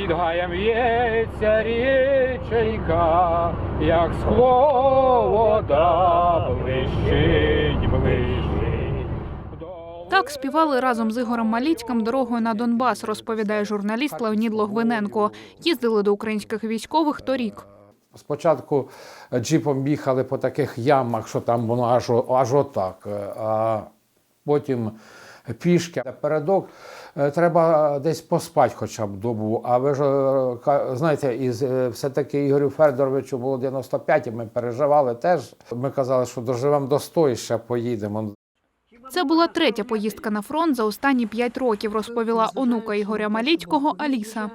Під гаєм в'ється річенька, як скло вода блищить, блищить. Так співали разом з Ігорем Маліцьким дорогою на Донбас, розповідає журналіст Леонід Логвиненко. Їздили до українських військових торік. Спочатку джипом їхали по таких ямах, що там воно аж, аж отак. е, А потім пішки. Передок е, треба десь поспати хоча б добу. А ви ж е, ка- знаєте, із е, все-таки Ігорю Федоровичу було 95, і ми переживали теж. Ми казали, що доживемо до 100 і ще поїдемо. Це була третя поїздка на фронт за останні п'ять років, розповіла онука Ігоря Маліцького Аліса.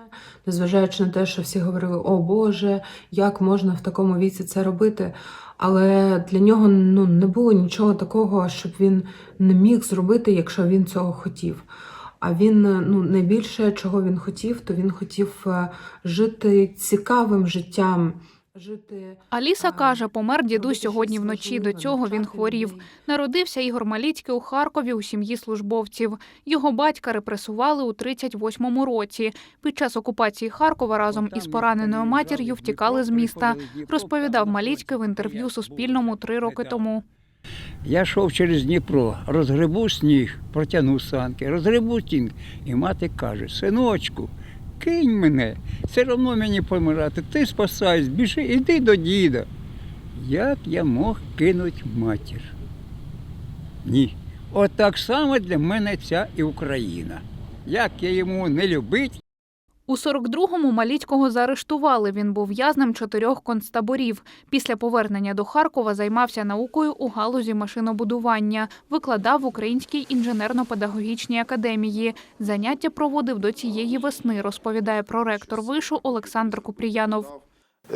незважаючи на те, що всі говорили: О Боже, як можна в такому віці це робити? Але для нього ну не було нічого такого, щоб він не міг зробити, якщо він цього хотів. А він ну найбільше чого він хотів, то він хотів е, жити цікавим життям. Жити Аліса каже, помер дідусь сьогодні вночі. До цього він хворів. Народився Ігор Маліцький у Харкові у сім'ї службовців. Його батька репресували у 38-му році. Під час окупації Харкова разом із пораненою матір'ю втікали з міста. Розповідав Маліцький в інтерв'ю Суспільному три роки тому. Я йшов через Дніпро, розгребу сніг, протягнув санки, розгребу сніг. І мати каже: синочку, кинь мене, все одно мені помирати. Ти спасайся, біжи, іди до діда. Як я мог кинути матір? Ні. От так само для мене ця і Україна. Як я йому не любить, У 42-му Маліцького заарештували. Він був в'язнем чотирьох концтаборів. Після повернення до Харкова займався наукою у галузі машинобудування. Викладав в Українській інженерно-педагогічній академії. Заняття проводив до цієї весни, розповідає проректор вишу Олександр Купріянов.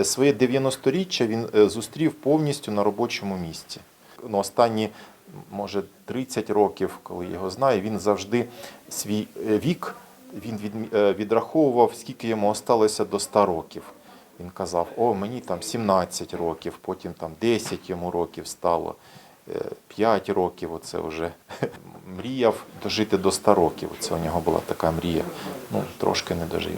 Своє 90-річчя він е, зустрів повністю на робочому місці. Ну, останні, може, 30 років, коли його знаю, він завжди свій е, вік він від, е, відраховував, скільки йому осталося до 100 років. Він казав, о, мені там 17 років, потім там 10 йому років стало, 5 років, оце вже мріяв дожити до 100 років. Це у нього була така мрія. Ну, трошки не дожив.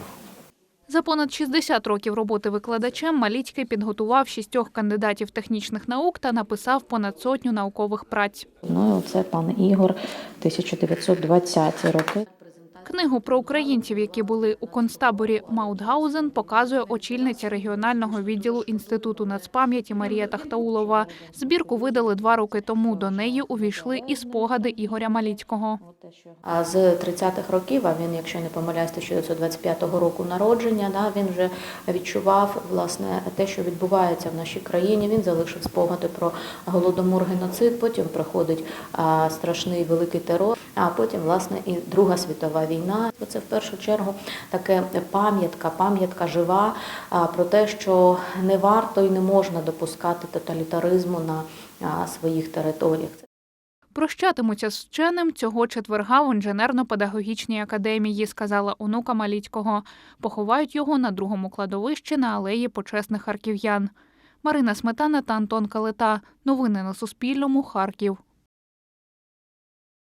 За понад 60 років роботи викладачем Маліцький підготував шістьох кандидатів технічних наук та написав понад сотню наукових праць. Ну, це пан Ігор, 1920 роки. Книгу про українців, які були у концтаборі Маутгаузен, показує очільниця регіонального відділу інституту нацпам'яті Марія Тахтаулова. Збірку видали два роки тому. До неї увійшли і спогади Ігоря Маліцького. А з 30-х років, а він, якщо не помиляюсь, 1925 року народження, да, він вже відчував власне те, що відбувається в нашій країні. Він залишив спогади про голодомор, геноцид. Потім приходить страшний великий терор. А потім, власне, і Друга світова війна. Це в першу чергу таке пам'ятка, пам'ятка жива про те, що не варто і не можна допускати тоталітаризму на своїх територіях. Прощатимуться з вченим цього четверга в інженерно-педагогічній академії, сказала онука Маліцького. Поховають його на другому кладовищі на алеї почесних харків'ян. Марина Сметана та Антон Калита. Новини на Суспільному. Харків.